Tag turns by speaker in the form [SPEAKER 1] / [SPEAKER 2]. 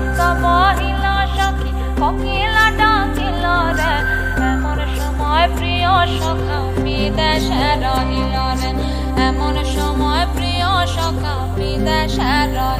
[SPEAKER 1] আচমকা মহিলা সাথী ককিলা ডাকিল রে। এমন সময় প্রিয় সখা বিদেশে রহিল রে। এমন সময় প্রিয় সখা বিদেশে রহিল